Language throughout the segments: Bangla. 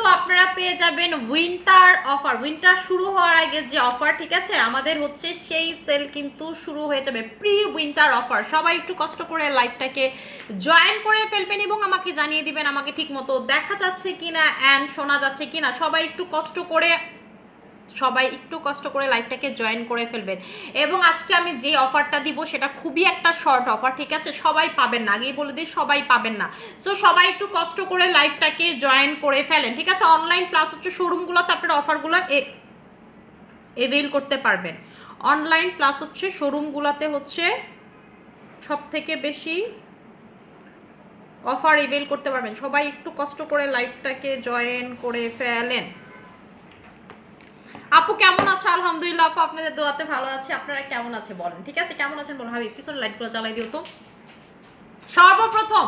কিন্তু আপনারা পেয়ে যাবেন উইন্টার অফার উইন্টার শুরু হওয়ার আগে যে অফার ঠিক আছে? আমাদের হচ্ছে সেই সেল কিন্তু শুরু হয়ে যাবে প্রি উইন্টার অফার সবাই একটু কষ্ট করে লাইভটাকে জয়েন করে ফেলবেন এবং আমাকে জানিয়ে দিবেন আমাকে ঠিক মতো দেখা যাচ্ছে কিনা অ্যান্ড শোনা যাচ্ছে কিনা। সবাই একটু কষ্ট করে সবাই একটু কষ্ট করে লাইভটাকে জয়েন করে ফেলবেন। এবং আজকে আমি যে অফারটা দিব, সেটা খুবই একটা শর্ট অফার, ঠিক আছে? সবাই পাবেন না, আগেই বলে দিই, সবাই পাবেন না। সো সবাই একটু কষ্ট করে লাইভটাকে জয়েন করে ফেলেন, ঠিক আছে? অনলাইন প্লাস হচ্ছে শোরুমগুলোতে আপনার অফারগুলো এভেল করতে পারবেন। অনলাইন প্লাস হচ্ছে শোরুমগুলোতে হচ্ছে সব থেকে বেশি অফার এভেল করতে পারবেন। সবাই একটু কষ্ট করে লাইভটাকে জয়েন করে ফেলেন। আপু কেমন আছে? আলহামদুলিল্লাহ, আপু আপনাদের দোয়াতে ভালো আছে। আপনারা কেমন আছে বলেন, ঠিক আছে? কেমন আছেন বলুন? হাবিব, কিছু লাইটগুলো চালাই দিও তো। সর্বপ্রথম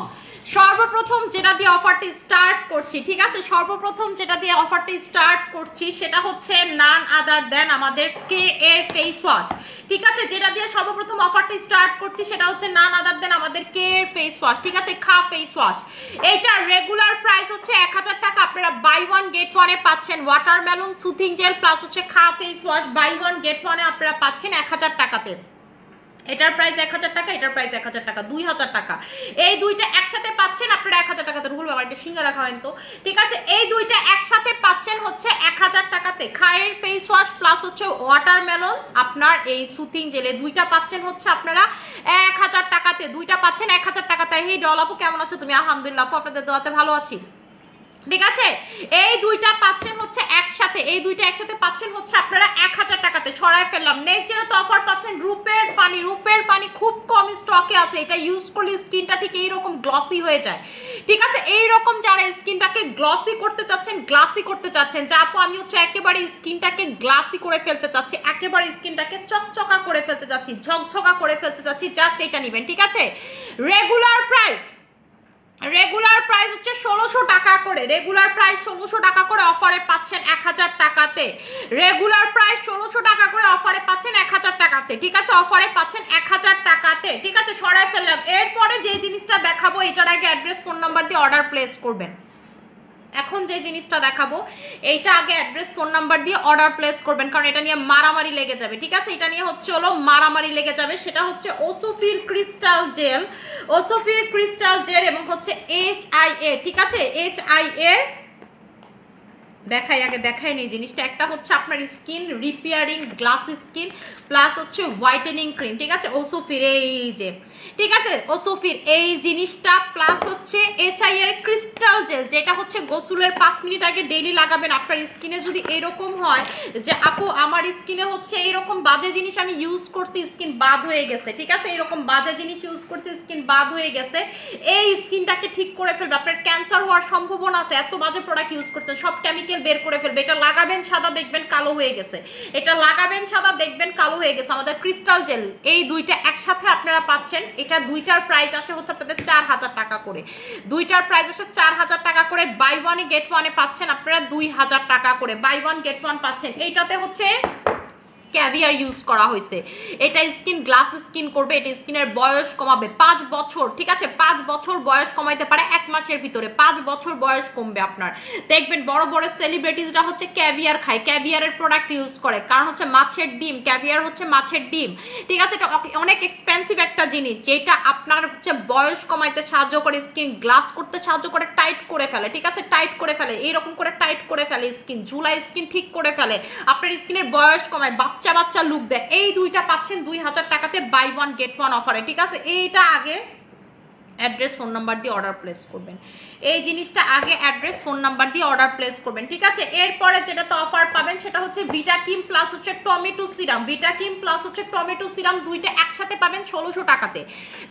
সর্বপ্রথম যেটা দিয়ে অফারটি স্টার্ট করছি, ঠিক আছে? সর্বপ্রথম যেটা দিয়ে অফারটি স্টার্ট করছি, সেটা হচ্ছে নান আদার দেন আমাদের কে এর ফেস ওয়াশ ঠিক আছে, যেটা দিয়ে সর্বপ্রথম অফারটি স্টার্ট করছি সেটা হচ্ছে নান আদার দেন আমাদের কে এর ফেস ওয়াশ ঠিক আছে? খা ফেস ওয়াশ এইটার রেগুলার প্রাইস হচ্ছে এক হাজার টাকা। আপনারা বাই ওয়ান গেট ওয়ানে পাচ্ছেন ওয়াটারমেলন সুথিং জেল প্লাস হচ্ছে খা face wash buy one get ওয়ানে আপনারা পাচ্ছেন এক হাজার টাকাতে। এটার প্রাইস এক হাজার টাকা, এটার প্রাইস এক হাজার টাকা, দুই হাজার টাকা। এই দুইটা একসাথে পাচ্ছেন আপনারা এক হাজার টাকাতে। রুহুল বাবা, একটা সিঙ্গারা খাওয়েন তো। ঠিক আছে, এই দুইটা একসাথে পাচ্ছেন হচ্ছে এক হাজার টাকাতে। খায়ের ফেস ওয়াশ প্লাস হচ্ছে ওয়াটারমেলন আপনার এই সুতিং জেলে দুইটা পাচ্ছেন হচ্ছে আপনারা এক হাজার টাকাতে। দুইটা পাচ্ছেন এক হাজার টাকাতে। এই ডল আপু, কেমন আছো? তুমি আলহামদুলিল্লাহ, আপু, আপনাদের দোয়াতে ভালো আছি। ঠিক আছে? এই দুইটা পাচ্ছেন হচ্ছে একসাথে, এই দুইটা একসাথে পাচ্ছেন হচ্ছে আপনারা এক হাজার টাকাতে। ছড়ায় ফেললাম। নেক্সট যেটা তো অফার পাচ্ছেন, রূপের পানি। রূপের পানি খুব কম স্টকে আছে। এটা ইউজ করলে স্কিনটা ঠিক এইরকম গ্লসি হয়ে যায়। ঠিক আছে? এই রকম যারা স্কিনটাকে গ্লসি করতে চাচ্ছেন গ্লাসি করতে চাচ্ছেন, যা আপু, আমি হচ্ছে একেবারে স্কিনটাকে গ্লাসি করে ফেলতে চাচ্ছি, একেবারে স্কিনটাকে চকচকা করে ফেলতে চাচ্ছি, ঝকঝকা করে ফেলতে চাচ্ছি জাস্ট এটা নেবেন। ঠিক আছে? রেগুলার প্রাইস রেগুলার প্রাইস হচ্ছে ষোলোশো টাকা করে। রেগুলার প্রাইস ষোলোশো টাকা করে অফারে পাচ্ছেন এক হাজার টাকাতে। রেগুলার প্রাইস ষোলোশো টাকা করে অফারে পাচ্ছেন এক হাজার টাকাতে। ঠিক আছে? অফারে পাচ্ছেন এক হাজার টাকাতে। ঠিক আছে? সরাই ফেললাম। এরপরে যে জিনিসটা দেখাবো, এটার আগে অ্যাড্রেস ফোন নাম্বার দিয়ে অর্ডার প্লেস করবেন। এখন যে জিনিসটা দেখাবো, এইটা আগে অ্যাড্রেস ফোন নাম্বার দিয়ে অর্ডার প্লেস করবেন, কারণ এটা নিয়ে মারামারি লেগে যাবে, ঠিক আছে? এটা নিয়ে হচ্ছে হলো মারামারি লেগে যাবে, সেটা হচ্ছে ওসোফির ক্রিস্টাল জেল ওসোফির ক্রিস্টাল জেল এবং হচ্ছে এইচ আই এ ঠিক আছে? এইচ আই এ দেখাই, আগে দেখাই নেই জিনিসটা। একটা হচ্ছে আপনার skin repairing glass skin plus হচ্ছে হোয়াইটেনিং ক্রিম ঠিক আছে? ওসোফির এই যে, ঠিক আছে? ওসোফির এই জিনিসটা প্লাস হচ্ছে এর ক্রিস্টাল জেল যেটা হচ্ছে গোসুলের পাঁচ মিনিট আগে ডেইলি লাগাবেন আপনার স্কিনে। যদি এরকম হয় যে, আপু, আমার স্কিনে হচ্ছে এরকম বাজে জিনিস আমি ইউজ করছি, স্কিন বাদ হয়ে গেছে। ঠিক আছে? এরকম বাজে জিনিস ইউজ করছি, স্কিন বাদ হয়ে গেছে। এই স্কিনটাকে ঠিক করে ফেলবে। আপনার ক্যান্সার হওয়ার সম্ভাবনা আছে, এত বাজে প্রোডাক্ট ইউজ করছেন, সব কেমিক্যাল বের করে ফেলবে। এটা লাগাবেন সাদা, দেখবেন কালো হয়ে গেছে। এটা লাগাবেন সাদা, দেখবেন কালো হয়ে গেছে। আমাদের ক্রিস্টাল জেল, এই দুইটা একসাথে আপনারা পাচ্ছেন। এটা দুইটার প্রাইস আসে হচ্ছে আপনাদের চার হাজার টাকা করে। দুইটার প্রাইস আসে চার হাজার টাকা করে। বাই ওয়ানে গেট ওয়ানে পাচ্ছেন আপনারা দুই হাজার টাকা করে। বাই ওয়ান গেট ওয়ান পাচ্ছেন। এইটাতে হচ্ছে ক্যাভিয়ার ইউজ করা হয়েছে। এটা স্কিন, গ্লাস স্কিন করবে, এটা স্কিনের বয়স কমাবে। পাঁচ বছর, ঠিক আছে? পাঁচ বছর বয়স কমাইতে পারে এক মাসের ভিতরে। পাঁচ বছর বয়স কমবে আপনার। দেখবেন বড় বড় সেলিব্রিটিসরা হচ্ছে ক্যাভিয়ার খায়, ক্যাভিয়ারের প্রোডাক্ট ইউজ করে। কারণ হচ্ছে মাছের ডিম, ক্যাভিয়ার হচ্ছে মাছের ডিম। ঠিক আছে? এটা অনেক এক্সপেন্সিভ একটা জিনিস, যেটা আপনার হচ্ছে বয়স কমাইতে সাহায্য করে, স্কিন গ্লাস করতে সাহায্য করে, টাইট করে ফেলে। ঠিক আছে? টাইট করে ফেলে, এইরকম করে টাইট করে ফেলে স্কিন। ঝুলাই স্কিন ঠিক করে ফেলে। আপনার স্কিনের বয়স কমায়, বাচ্চা বাচ্চা বাচ্চা লুক দেয় এই দুইটা পাচ্ছেন দুই হাজার টাকাতে বাই ওয়ান গেট ওয়ান অফারে ঠিক আছে? এইটা আগে অ্যাড্রেস ফোন নাম্বার দিয়ে অর্ডার প্লেস করবেন। এই জিনিসটা আগে অ্যাড্রেস ফোন নাম্বার দিয়ে অর্ডার প্লেস করবেন, ঠিক আছে? এরপরে যেটা তো অফার পাবেন সেটা হচ্ছে ভিটাকিম প্লাস হচ্ছে টমেটো সিরাম ভিটাকিম প্লাস হচ্ছে টমেটো সিরাম দুইটা একসাথে পাবেন ষোলোশো টাকাতে।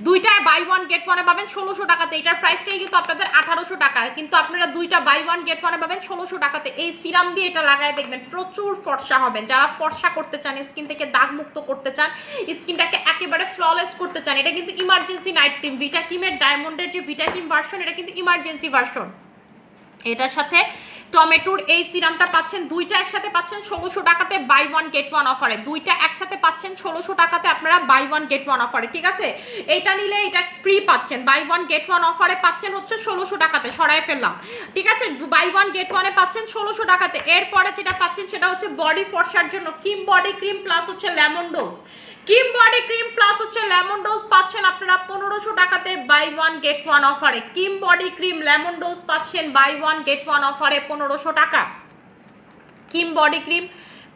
দুইটায় বাই ওয়ান গেট ওয়ানে পাবেন ষোলোশো টাকাতে। এটার প্রাইসটাই কিন্তু আপনাদের আঠারোশো টাকা কিন্তু আপনারা দুইটা বাই ওয়ান গেট ওয়ানে পাবেন ষোলোশো টাকাতে। এই সিরাম দিয়ে এটা লাগায় দেখবেন, প্রচুর ফর্সা হবেন। যারা ফর্সা করতে চান স্কিন থেকে দাগ মুক্ত করতে চান স্কিনটাকে একেবারে ফ্ললেস করতে চান, এটা কিন্তু ইমার্জেন্সি নাইট ক্রিম ভিটাকিমের ডায়মন্ডের যে ভিটাকিম ভার্সন এটা কিন্তু ইমার্জেন্সি ভার্সন এটার সাথে টমেটোর এই সিরামটা পাচ্ছেন, দুইটা একসাথে পাচ্ছেন ষোলোশো টাকাতে বাই ওয়ান গেট ওয়ান অফারে দুইটা একসাথে পাচ্ছেন ষোলোশো টাকাতে আপনারা বাই ওয়ান গেট ওয়ান অফারে ঠিক আছে? এইটা নিলে এটা ফ্রি পাচ্ছেন। বাই ওয়ান গেট ওয়ান অফারে পাচ্ছেন হচ্ছে ষোলোশো টাকাতে, সরাই ফেললাম। ঠিক আছে? বাই ওয়ান গেট ওয়ানে পাচ্ছেন ষোলোশো টাকাতে। এরপরে যেটা পাচ্ছেন সেটা হচ্ছে বডি ফর্সার জন্য কিম বডি ক্রিম প্লাস হচ্ছে lemon Kim body cream plus হচ্ছে লেমন ডোজ পাচ্ছেন আপনারা পনেরোশো টাকাতে বাই ওয়ান গেট ওয়ান অফারে Kim body cream lemon dose পাচ্ছেন বাই ওয়ান গেট ওয়ান অফারে পনেরোশো টাকা। কিম বডি ক্রিম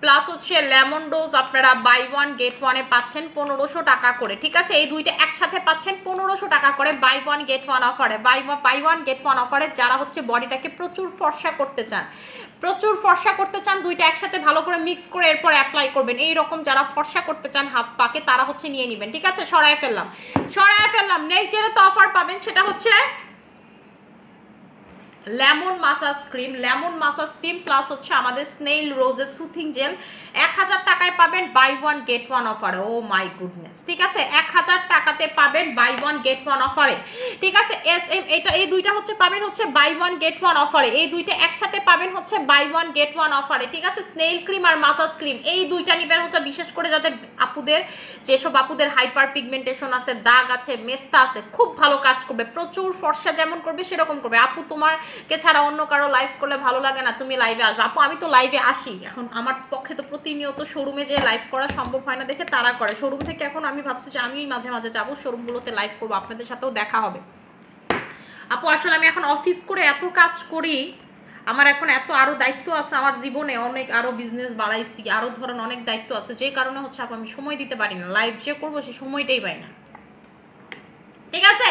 প্লাস হচ্ছে লেমন ডোজ আপনারা বাই ওয়ান গেট ওয়ানে পাচ্ছেন পনেরোশো টাকা করে। ঠিক আছে? এই দুইটা একসাথে পাচ্ছেন পনেরোশো টাকা করে বাই ওয়ান গেট ওয়ান অফারে buy buy one get one অফারে যারা হচ্ছে বডিটাকে প্রচুর ফর্সা করতে চান। প্রচুর ফর্সা করতে চান, দুইটা একসাথে ভালো করে মিক্স করে এরপর অ্যাপ্লাই করবেন। এই রকম যারা ফর্সা করতে চান, হাত পাকে তারা হচ্ছে নিয়ে নেবেন। ঠিক আছে? সরায় ফেললাম। সরায় ফেললাম। নেক্সট যেটা তো অফার পাবেন, সেটা হচ্ছে lemon massage cream. Lemon massage cream plus হচ্ছে আমাদের স্নেইল রোজের সুথিং জেল এক হাজার টাকায় পাবেন বাই ওয়ান গেট ওয়ান অফারে ও মাই গুডনেস ঠিক আছে? এক হাজার টাকাতে পাবেন বাই ওয়ান গেট ওয়ান অফারে ঠিক আছে? এস এম এটা, এই দুইটা হচ্ছে পাবেন হচ্ছে বাই ওয়ান গেট ওয়ান অফারে এই দুইটা একসাথে পাবেন হচ্ছে বাই ওয়ান গেট ওয়ান অফারে ঠিক আছে? স্নেইল ক্রিম আর মাসাজ ক্রিম। এই দুইটা নিবেন হচ্ছে বিশেষ করে যাদের আপুদের, যেসব আপুদের হাইপার পিগমেন্টেশন আছে, দাগ আছে, মেস্তা আছে, খুব ভালো কাজ করবে। প্রচুর ফর্সা যেমন করবে, সেরকম করবে। আপু তোমারকে ছাড়া অন্য কারও লাইভ করলে ভালো লাগে না, তুমি লাইভে আসবে। আপু, আমি তো লাইভে আসি। এখন আমার পক্ষে তো প্রতিনিয়ত শোরুমে যে লাইভ করা সম্ভব হয় না দেখে তারা করে। শোরুম থেকে এখন আমি ভাবছি যে আমি মাঝে মাঝে যাব শোরুমগুলোতে লাইভ করব, আপনাদের সাথেও দেখা হবে। আপু, আসলে আমি এখন অফিস করে এত কাজ করি, আমার এখন এত আরও দায়িত্ব আছে আমার জীবনে, অনেক আরও বিজনেস বাড়াইছি, আরও ধরেন অনেক দায়িত্ব আছে। যে কারণে হচ্ছে আপু, আমি সময় দিতে পারি না। লাইভ যে করব সে সময়টাই পাই না। ঠিক আছে?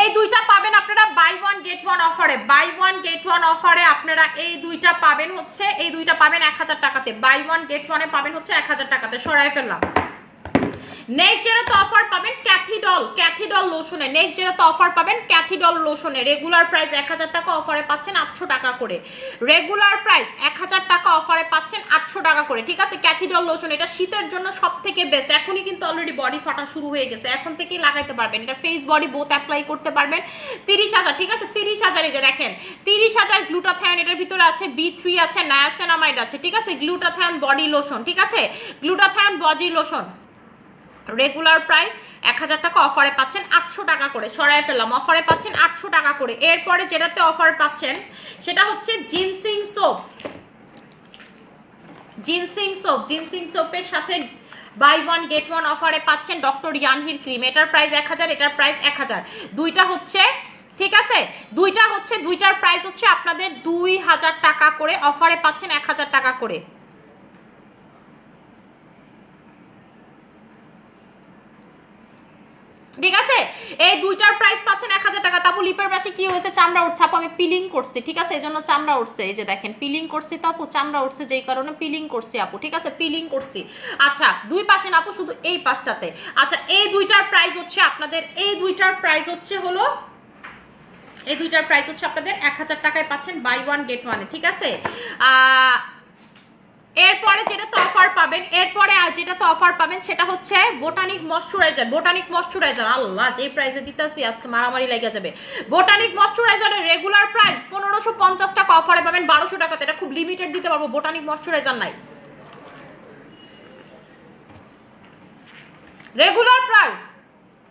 এই দুইটা পাবেন আপনারা বাই ওয়ান গেট ওয়ান অফারে বাই ওয়ান গেট ওয়ান অফারে আপনারা এই দুইটা পাবেন হচ্ছে, এই দুইটা পাবেন এক হাজার টাকাতে। বাই ওয়ান গেট ওয়ানে পাবেন হচ্ছে এক হাজার টাকাতে। সরাই ফেললাম। নেক্সট যেটা তো অফার পাবেন ক্যাথিডল ক্যাথিডল লোশনে নেক্সট যেটা তো অফার পাবেন ক্যাথিডল লোশনে রেগুলার প্রাইস এক হাজার টাকা অফারে পাচ্ছেন আটশো টাকা করে। রেগুলার প্রাইস এক হাজার টাকা অফারে পাচ্ছেন আটশো টাকা করে। ঠিক আছে? ক্যাথিডল লোশন এটা শীতের জন্য সব থেকে বেস্ট এখনই কিন্তু অলরেডি বডি ফাটা শুরু হয়ে গেছে। এখন থেকেই লাগাইতে পারবেন। এটা ফেস বডি বোথ অ্যাপ্লাই করতে পারবেন। তিরিশ হাজার, ঠিক আছে? তিরিশ হাজার এই যে দেখেন, তিরিশ হাজার গ্লুটাথায়ন এটার ভিতরে আছে বি থ্রি আছে নায়াসেনামাইড আছে। ঠিক আছে? গ্লুটাথায়ন বডি লোশন ঠিক আছে? Glutathione body lotion regular price এক হাজার টাকা অফারে পাচ্ছেন আটশো টাকা করে। সরাই ফেললাম অফারে পাচ্ছেন আটশো টাকা করে। এরপরে যেটাতে অফার পাচ্ছেন, সেটা হচ্ছে ginseng soap ginseng soap ginseng সোপের সাথে বাই ওয়ান গেট ওয়ান অফারে পাচ্ছেন ডক্টর ইয়ানহির ক্রিম এটার প্রাইস এক হাজার, এটার প্রাইস এক হাজার। দুইটা হচ্ছে, ঠিক আছে? দুইটা হচ্ছে, দুইটার প্রাইস হচ্ছে আপনাদের দুই হাজার টাকা করে অফারে পাচ্ছেন এক হাজার টাকা করে। ঠিক আছে? এই দুইটার প্রাইস পাচ্ছেন এক হাজার টাকা। তারপর লিপের পাশে কি হয়েছে? চামড়া উঠছে। আপু, আমি পিলিং করছি, ঠিক আছে? এই জন্য চামড়া উঠছে। এই যে দেখেন পিলিং করছি তো আপু চামড়া উঠছে যেই কারণে পিলিং করছি আপু, ঠিক আছে? পিলিং করছি। আচ্ছা দুই পাশে না আপু, শুধু এই পাশটাতে। আচ্ছা এই দুইটার প্রাইস হচ্ছে আপনাদের, এই দুইটার প্রাইস হচ্ছে হলো, এই দুইটার প্রাইস হচ্ছে আপনাদের এক হাজার টাকায় পাচ্ছেন বাই ওয়ান গেট ওয়ানে ঠিক আছে? এরপরে যেটা তো অফার পাবেন, এরপরে আর যেটা তো অফার পাবেন সেটা হচ্ছে বোটানিক ময়শ্চারাইজার বোটানিক ময়শ্চারাইজার। আল্লাহ, যে প্রাইসে দিতেছি, আজকে মারামারি লেগে যাবে। বোটানিক ময়শ্চারাইজারের রেগুলার প্রাইস পনেরোশো পঞ্চাশ টাকা অফারে পাবেন, বারোশো টাকাতে। এটা খুব লিমিটেড দিতে পারব, বোটানিক ময়শ্চারাইজার নাই। রেগুলার প্রাইস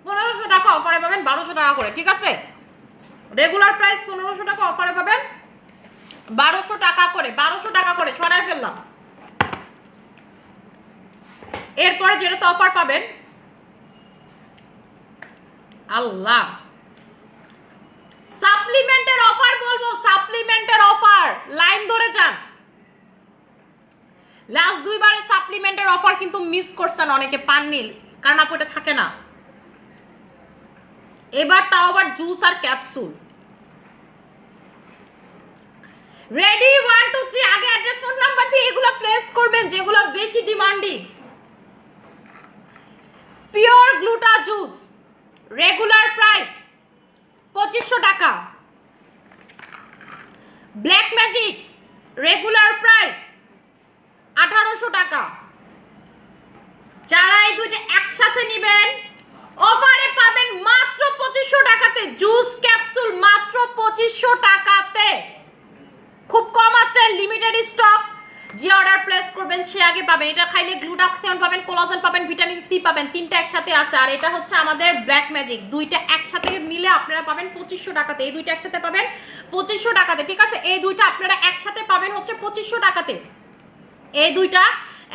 পনেরোশো টাকা অফারে পাবেন, বারোশো টাকা করে, ঠিক আছে? রেগুলার প্রাইস পনেরোশো টাকা অফারে পাবেন, বারোশো টাকা করে, বারোশো টাকা করে, ছড়ায় ফেললাম। এরপরে যেটা তো অফার পাবেন, আল্লাহ। সাপ্লিমেন্টের অফার বলব, সাপ্লিমেন্টের অফার। লাইন ধরে যান। লাস্ট দুইবারে সাপ্লিমেন্টের অফার কিন্তু মিস করছেন অনেকে, পাননি, কারণ আপু থাকে না। এবার তাও আবার জুস আর capsule. Ready, one, two, three, আগে অ্যাড্রেস ফোন নাম্বার দিয়ে এগুলো প্লেস করবেন, যেগুলো বেশি demanding. Pure gluta juice. Regular price পঁচিশশো টাকা। ব্ল্যাক ম্যাজিক, রেগুলার প্রাইস আঠারোশো টাকা। যারা এই দুইটা একসাথে নেবেন, অফারে পাবেন মাত্র পঁচিশশো টাকাতে জুস ক্যাপসুল, মাত্র পঁচিশশো টাকাতে। খুব কম আছে আছে লিমিটেড স্টক যে অর্ডার প্লেস করবেন, সে আগে পাবেন। এটা খাইলে গ্লুটাথিয়ন পাবেন, কোলাজেন পাবেন, ভিটামিন সি পাবেন, তিনটা একসাথে আছে। আর এটা হচ্ছে আমাদের ব্ল্যাক ম্যাজিক। দুইটা একসাথে মিলে আপনারা পাবেন পঁচিশশো টাকাতে। এই দুইটা একসাথে পাবেন পঁচিশশো টাকাতে। ঠিক আছে? এই দুইটা আপনারা একসাথে পাবেন হচ্ছে পঁচিশশো টাকাতে। এই দুইটা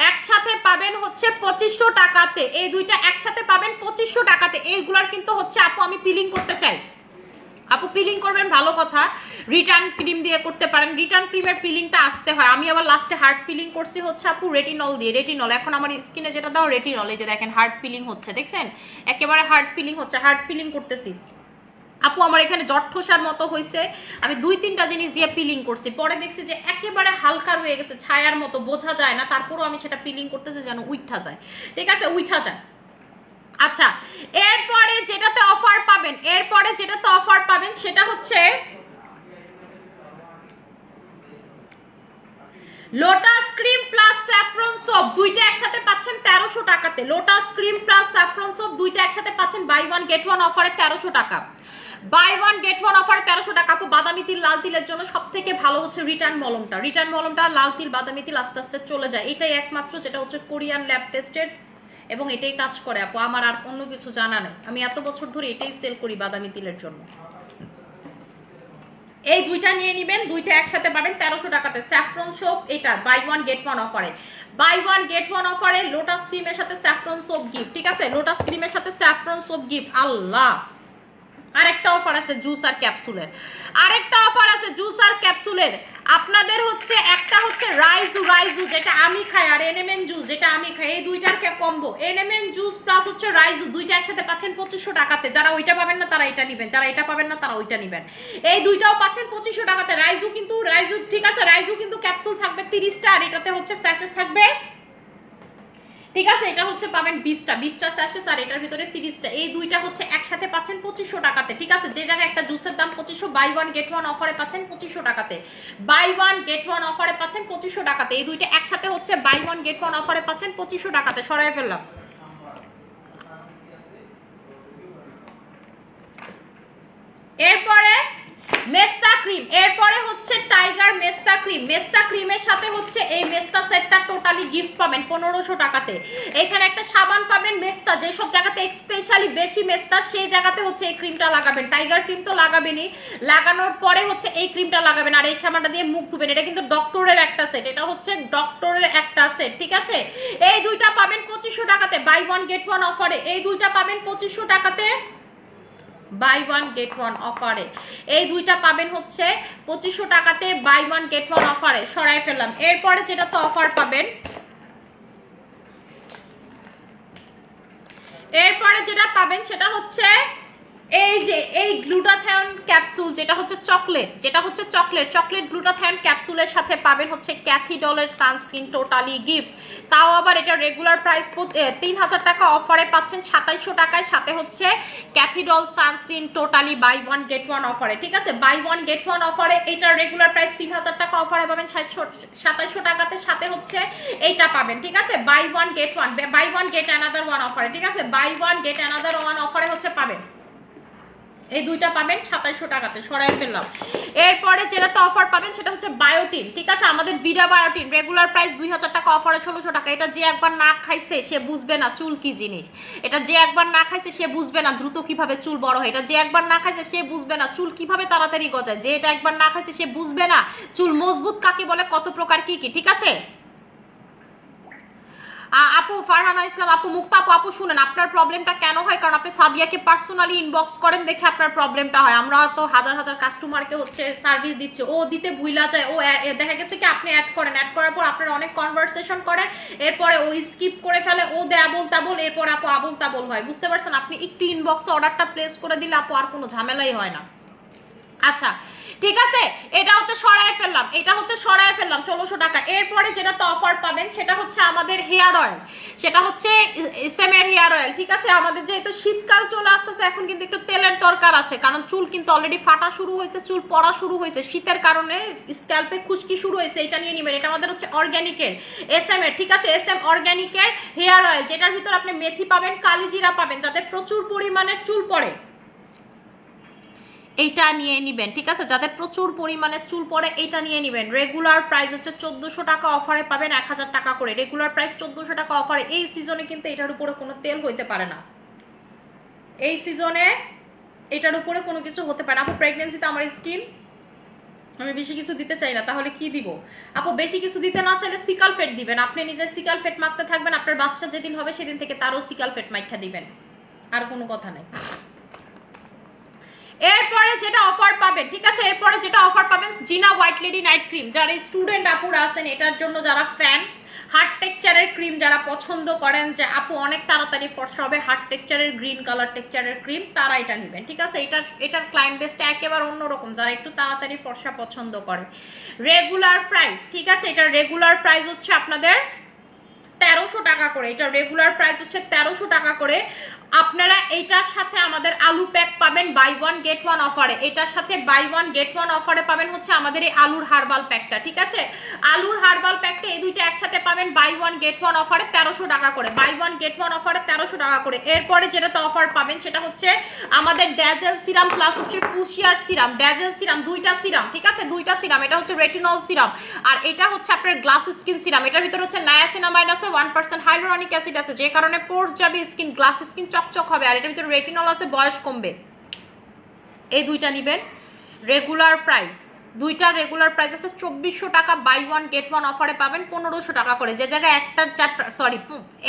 একসাথে পাবেন হচ্ছে পঁচিশশো টাকাতে। এই দুইটা একসাথে পাবেন পঁচিশশো টাকাতে। এইগুলার কিন্তু হচ্ছে আপু আমি পিলিং করতে চাই। আপু পিলিং করবেন, ভালো কথা। রিটার্ন ক্রিম দিয়ে করতে পারেন। রিটার্ন ক্রিমের পিলিংটা আসতে হয়। আমি আবার লাস্টে হার্ড পিলিং করছি হচ্ছে আপু রেটিনল দিয়ে। রেটিনল এখন আমার স্কিনে যেটা দাও রেটিনল এই যে দেখেন হার্ড পিলিং হচ্ছে, দেখছেন? একেবারে হার্ড পিলিং হচ্ছে হার্ড পিলিং করতেছি। আপু, আমার এখানে জটঠোসার মতো হয়েছে আমি দুই তিনটা জিনিস দিয়ে পিলিং করছি। পরে দেখছি যে একেবারে হালকা রয়ে গেছে, ছায়ার মতো, বোঝা যায় না। তারপরও আমি সেটা পিলিং করতেছি যেন উইঠা যায়। ঠিক আছে? উইঠা যায়। আচ্ছা এরপরে যেটাতে অফার পাবেন, এরপরে যেটাতে অফার পাবেন সেটা হচ্ছে lotus cream plus saffron soap দুইটা একসাথে পাচ্ছেন তেরোশো টাকাতে। Lotus cream plus saffron soap দুইটা একসাথে পাচ্ছেন বাই ওয়ান গেট ওয়ান অফারে তেরোশো টাকা। বাই ওয়ান গেট ওয়ান অফারে তেরোশো টাকা। আপু, বাদামি তিল, লাল তিলের জন্য সব থেকে ভালো হচ্ছে রিটার্ন মলমটা। রিটার্ন মলমটা লাল তিল, বাদামি তিল আস্তে আস্তে চলে যায়। এটাই একমাত্র, যেটা হচ্ছে কোরিয়ান ল্যাব টেস্টেড এবং এটাই কাজ করে, আপু, আমার আর অন্য কিছু জানা নেই। আমি এত বছর ধরে এটাই সেল করি বাদামি তিলের জন্য। এই দুইটা নিয়ে নেবেন, দুইটা একসাথে পাবেন তেরোশো টাকাতে। স্যাফ্রন সোপ এটা বাই ওয়ান গেট ওয়ান অফারে বাই ওয়ান গেট ওয়ান অফারে লোটাস ক্রিমের সাথে স্যাফ্রন সোপ গিফট ঠিক আছে? লোটাস ক্রিমের সাথে স্যাফ্রন সোপ গিফট আল্লাহ! আরেকটা অফার আছে জুস আর ক্যাপসুলের আরেকটা অফার আছে জুস আর ক্যাপসুলের আপনাদের হচ্ছে একটা হচ্ছে রাইজু রাইজু যেটা আমি খাই, আর এনএমএন জুস যেটা আমি খাই, এই দুইটার কম্বো এনএমএন জুস প্লাস হচ্ছে রাইজু দুইটা একসাথে পাচ্ছেন পঁচিশশো টাকাতে। যারা ওইটা পাবেন না, তারা এটা নেবেন। যারা এটা পাবেন না, তারা ওইটা নেবেন। এই দুইটাও পাচ্ছেন পঁচিশশো টাকাতে। রাইজু কিন্তু রাইজু ঠিক আছে রাইজু কিন্তু ক্যাপসুল থাকবে তিরিশটা, আর এটাতে হচ্ছে স্যাসেস থাকবে ঠিক আছে, এটা হচ্ছে পাবেন বিশটা। বিশটা স্যাশেস আর এটার ভিতরে তিরিশটা। এই দুইটা হচ্ছে একসাথে পাচ্ছেন পঁচিশশো টাকাতে, ঠিক আছে? যে জায়গায় একটা জুসের দাম পঁচিশশো বাই ওয়ান গেট ওয়ান অফারে পাচ্ছেন পঁচিশশো টাকাতে। বাই ওয়ান গেট ওয়ান অফারে পাচ্ছেন পঁচিশশো টাকাতে। এই দুইটা একসাথে হচ্ছে বাই ওয়ান গেট ওয়ান অফারে পাচ্ছেন পঁচিশশো টাকাতে। সরাই ফেললাম। এরপরে মেস্তা ক্রিম। এরপরে হচ্ছে টাইগার মেস্তা ক্রিম। মেস্তা ক্রিমের সাথে হচ্ছে এই মেস্তা সেটটা টোটালি গিফট পাবেন পনেরোশো টাকাতে। এখানে একটা সাবান পাবেন মেস্তা। যেসব জায়গাতে স্পেশালি বেশি মেস্তা, সেই জায়গাতে হচ্ছে এই ক্রিমটা লাগাবেন। টাইগার ক্রিম তো লাগাবেনই। লাগানোর পরে হচ্ছে এই ক্রিমটা লাগাবেন। আর এই সাবানটা দিয়ে মুখ ধুবেন। এটা কিন্তু ডক্টরের একটা সেট এটা হচ্ছে ডক্টরের একটা সেট ঠিক আছে? এই দুইটা পাবেন পঁচিশশো টাকাতে। বাই ওয়ান গেট ওয়ান অফারে এই দুইটা পাবেন পঁচিশশো টাকাতে। বাই ওয়ান গেট ওয়ান অফারে এই দুইটা পাবেন হচ্ছে পঁচিশশো টাকাতে বাই ওয়ান গেট ওয়ান অফারে সরাই ফেললাম। এরপরে যেটা তো অফার পাবেন, এরপরে যেটা পাবেন সেটা হচ্ছে এই যে, এই গ্লুটাথায়ন ক্যাপসুল যেটা হচ্ছে চকলেট যেটা হচ্ছে চকলেট চকলেট গ্লুটাথায়ন ক্যাপসুলের সাথে পাবেন হচ্ছে ক্যাথিডলের সানস্ক্রিন টোটালি গিফট তাও আবার এটা রেগুলার প্রাইস তিন হাজার টাকা অফারে পাচ্ছেন সাতাইশশো টাকায়, সাথে হচ্ছে ক্যাথিডল sunscreen totally buy one get one অফারে ঠিক আছে? বাই ওয়ান গেট ওয়ান অফারে এইটার রেগুলার প্রাইস তিন হাজার টাকা অফারে পাবেন সাতাইশশো টাকাতে সাথে হচ্ছে এইটা পাবেন। ঠিক আছে? Buy one get one buy one get another one অফারে ঠিক আছে? Buy one get another one অফারে হচ্ছে পাবেন। এই দুইটা পাবেন সাতাইশশো টাকাতে, সরাই ফেললাম। এরপরে যেটাতে অফার পাবেন সেটা হচ্ছে বায়োটিন। ঠিক আছে, আমাদের ভিডা বায়োটিন রেগুলার প্রাইস দুই হাজার টাকা অফারে ষোলোশো টাকা। এটা যে একবার না খাইছে, সে বুঝবে না চুল কি জিনিস। এটা যে একবার না খাইছে, সে বুঝবে না দ্রুত কীভাবে চুল বড় হয়। এটা যে একবার না খাইছে, সে বুঝবে না চুল কীভাবে তাড়াতাড়ি গজায়। যে এটা একবার না খাইছে, সে বুঝবে না চুল মজবুত কাকে বলে, কত প্রকার কি কি, ঠিক আছে? আপু ফারহানা ইসলাম, আপু মুক্তা, আপু আপু শুনেন, আপনার প্রবলেমটা কেন হয়? কারণ আপনি সাদিয়াকে পার্সোনালি ইনবক্স করেন দেখে আপনার প্রবলেমটা হয়। আমরা তো হাজার হাজার কাস্টমারকে হচ্ছে সার্ভিস দিচ্ছে, ও দিতে ভুলা যায়, ও দেখা গেছে কি আপনি অ্যাড করেন। অ্যাড করার পর আপনার অনেক কনভারসেশন করেন এরপরে ও স্কিপ করে ফেলে, ও দে আবল তাবল এরপর আপু আবল তাবল হয়। বুঝতে পারছেন? আপনি একটু ইনবক্সে অর্ডারটা প্লেস করে দিলে আপু আর কোনো ঝামেলাই হয় না। আচ্ছা ঠিক আছে? এটা হচ্ছে সরায় ফেললাম। এটা হচ্ছে সরায় ফেললাম। ষোলোশো টাকা এরপরে যেটা অফার পাবেন, সেটা হচ্ছে আমাদের হেয়ার অয়েল সেটা হচ্ছে সেমের হেয়ার অয়েল ঠিক আছে? আমাদের যেহেতু শীতকাল চলে আসতেছে, এখন কিন্তু একটু তেলের দরকার আছে, কারণ চুল কিন্তু অলরেডি ফাটা শুরু হয়েছে, চুল পড়া শুরু হয়েছে। শীতের কারণে স্ক্যাল্পে খুশকি শুরু হয়েছে, এটা নিয়ে নেবেন। এটা আমাদের হচ্ছে অর্গ্যানিকের এস এম এর ঠিক আছে? এস এম অর্গ্যানিকের হেয়ার অয়েল যেটার ভিতর আপনি মেথি পাবেন, কালিজিরা পাবেন, যাতে প্রচুর পরিমাণে চুল পড়ে। এইটা নিয়ে নিবেন, ঠিক আছে? যাদের প্রচুর পরিমাণে চুল পড়ে এইটা নিয়ে নিবেন। রেগুলার প্রাইস হচ্ছে চোদ্দোশো টাকা অফারে পাবেন এক হাজার টাকা করে। রেগুলার প্রাইস চোদ্দোশো টাকা অফারে এই সিজনে কিন্তু এটার উপরে কোনো তেল হইতে পারে না। এই সিজনে এটার উপরে কোনো কিছু হতে পারে না। আপু প্রেগনেন্সিতে আমার স্কিন আমি বেশি কিছু দিতে চাই না, তাহলে কি দিব? আপু, বেশি কিছু দিতে না চাইলে সিকাল ফেট দিবেন। আপনি নিজের সিকাল ফেট মাখতে থাকবেন, আপনার বাচ্চা যেদিন হবে সেদিন থেকে তারও সিকাল ফেট মাইখা দিবেন। আর কোনো কথা নাই। এরপরে যেটা অফার পাবেন, ঠিক আছে? এরপরে যেটা অফার পাবেন জিনা হোয়াইট লেডি নাইট ক্রিম যারা স্টুডেন্ট আপুরা আছেন, এটার জন্য যারা ফ্যান হার্ড টেকচারের ক্রিম যারা পছন্দ করেন যে, আপু, অনেক তাড়াতাড়ি ফর্সা হবে হার্ড টেকচারের গ্রিন কালার টেকচারের ক্রিম তারা এটা নেবেন, ঠিক আছে? এটার এটার ক্লায়েন্ট বেসটা একেবারে অন্যরকম, যারা একটু তাড়াতাড়ি ফর্সা পছন্দ করে। রেগুলার প্রাইস ঠিক আছে? এটার রেগুলার প্রাইস হচ্ছে আপনাদের তেরোশো টাকা করে। এটা রেগুলার প্রাইস হচ্ছে তেরোশো টাকা করে। আপনারা এইটার সাথে আমাদের আলু প্যাক পাবেন বাই ওয়ান গেট ওয়ান অফারে এটার সাথে বাই ওয়ান গেট ওয়ান অফারে পাবেন হচ্ছে আমাদের এই আলুর হার্বাল প্যাকটা ঠিক আছে? আলুর হার্বাল প্যাকটা এই দুইটা একসাথে পাবেন বাই ওয়ান গেট ওয়ান অফারে তেরোশো টাকা করে। বাই ওয়ান গেট ওয়ান অফারে তেরোশো টাকা করে। এরপরে যেটাতে অফার পাবেন সেটা হচ্ছে আমাদের ড্যাজেল সিরাম প্লাস হচ্ছে ফুশিয়ার সিরাম ড্যাজেল সিরাম দুইটা সিরাম ঠিক আছে? দুইটা সিরাম এটা হচ্ছে রেটিনল সিরাম আর এটা হচ্ছে আপনার গ্লাস স্কিন সিরাম এটার ভিতরে হচ্ছে নায়াসিনামাইড আছে ওয়ান পার্সেন্ট হাইড্রোনিক অ্যাসিড আছে। যে কারণে পোর্স যাবে স্কিন গ্লাস স্কিন চকচক হবে আর এটার ভিতরে রেটিনল আছে বয়স কমবে। এই দুইটা নেবেন। রেগুলার প্রাইস দুইটা রেগুলার প্রাইস আছে, চব্বিশশো টাকা বাই ওয়ান গেট ওয়ান অফারে পাবেন, পনেরোশো টাকা করে। যে জায়গায় একটার চারটা সরি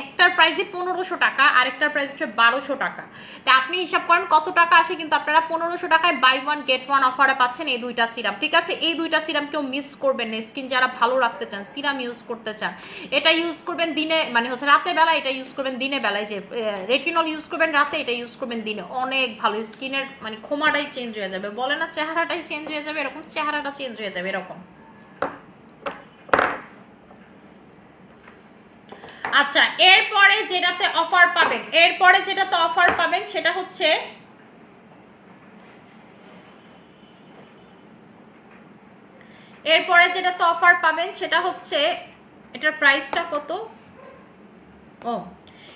একটার প্রাইসই পনেরোশো টাকা, আরেকটার প্রাইস হচ্ছে বারোশো টাকা। তা আপনি হিসাব করেন কত টাকা আসে, কিন্তু আপনারা পনেরোশো টাকায় বাই ওয়ান গেট ওয়ান অফারে পাচ্ছেন এই দুইটা সিরাম ঠিক আছে? এই দুইটা সিরাম কেউ মিস করবেন না স্কিন যারা ভালো রাখতে চান সিরাম ইউজ করতে চান। এটা ইউজ করবেন দিনে মানে হচ্ছে রাতে বেলা এটা ইউজ করবেন দিনে বেলায়, যে রেটিনল ইউজ করবেন রাতে এটা ইউজ করবেন দিনে। অনেক ভালো স্কিনের মানে ক্ষমাটাই চেঞ্জ হয়ে যাবে। বলে না, চেহারাটাই চেঞ্জ হয়ে যাবে, এরকম চেহারাটা চেঞ্জ হয়ে যাবে এরকম আচ্ছা এরপরে যেটাতে অফার পাবেন, এরপরে যেটাতে অফার পাবেন সেটা হচ্ছে এরপরে যেটাতে অফার পাবেন সেটা হচ্ছে, এটার প্রাইসটা কত? ও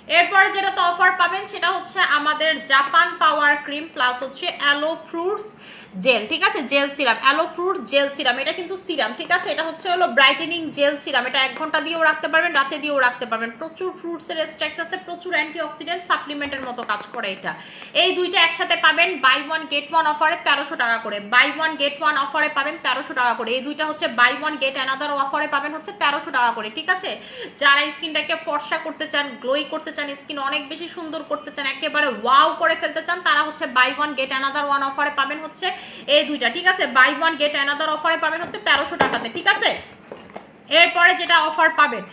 এরপরে যেটাতে অফার পাবেন, সেটা হচ্ছে আমাদের জাপান পাওয়ার ক্রিম প্লাস হচ্ছে অ্যালো ফ্রুটস জেল ঠিক আছে? Gel serum aloe fruit gel serum এটা কিন্তু সিরাম ঠিক আছে? এটা হচ্ছে হলো ব্রাইটেনিং জেল সিরাম এটা এক ঘণ্টা দিয়েও রাখতে পারবেন, রাতে দিয়েও রাখতে পারবেন। প্রচুর ফ্রুটসের এক্সট্রাক্ট আছে, প্রচুর অ্যান্টিঅক্সিডেন্ট সাপ্লিমেন্টের মতো কাজ করে এটা। এই দুইটা একসাথে পাবেন বাই ওয়ান গেট ওয়ান অফারে তেরোশো টাকা করে। বাই ওয়ান গেট ওয়ান অফারে পাবেন তেরোশো টাকা করে। এই দুইটা হচ্ছে বাই ওয়ান গেট অ্যানাদার অফারে পাবেন হচ্ছে তেরোশো টাকা করে, ঠিক আছে? যারা স্কিনটাকে ফর্সা করতে চান গ্লোই করতে চান, স্কিন অনেক বেশি সুন্দর করতে চান, একেবারে ওয়াও করে ফেলতে চান, তারা হচ্ছে buy one get another one অফারে পাবেন হচ্ছে এই দুইটা, ঠিক আছে? বাই ওয়ান গেট অ্যানাদার অফারে পাবেন হচ্ছে তেরোশো টাকাতে, ঠিক আছে? এরপরে যেটা অফার পাবেন,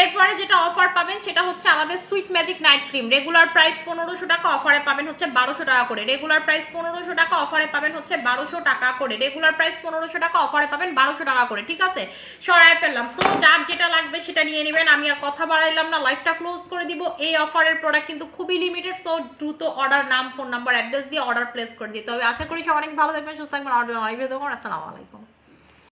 এরপরে যেটা অফার পাবেন সেটা হচ্ছে আমাদের sweet magic night cream regular price পনেরোশো টাকা অফারে পাবেন হচ্ছে বারোশো টাকা করে। রেগুলার প্রাইস পনেরোশো টাকা অফারে পাবেন হচ্ছে বারোশো টাকা করে। রেগুলার প্রাইস পনেরোশো টাকা অফারে পাবেন বারোশো টাকা করে, ঠিক আছে? সরাই ফেললাম। সো যার যেটা লাগবে সেটা নিয়ে নেবেন। আমি আর কথা বাড়াইলাম না লাইফটা ক্লোজ করে দিব। এই অফারের প্রোডাক্ট কিন্তু খুবই লিমিটেড সো দ্রুত অর্ডার নাম ফোন নাম্বার অ্যাড্রেস দিয়ে অর্ডার প্লেস করে দিতে হবে। আশা করি সব অনেক ভালো থাকবেন, সুস্থ থাকবেন। অর্ডার অনেক আসসালামু আলাইকুম।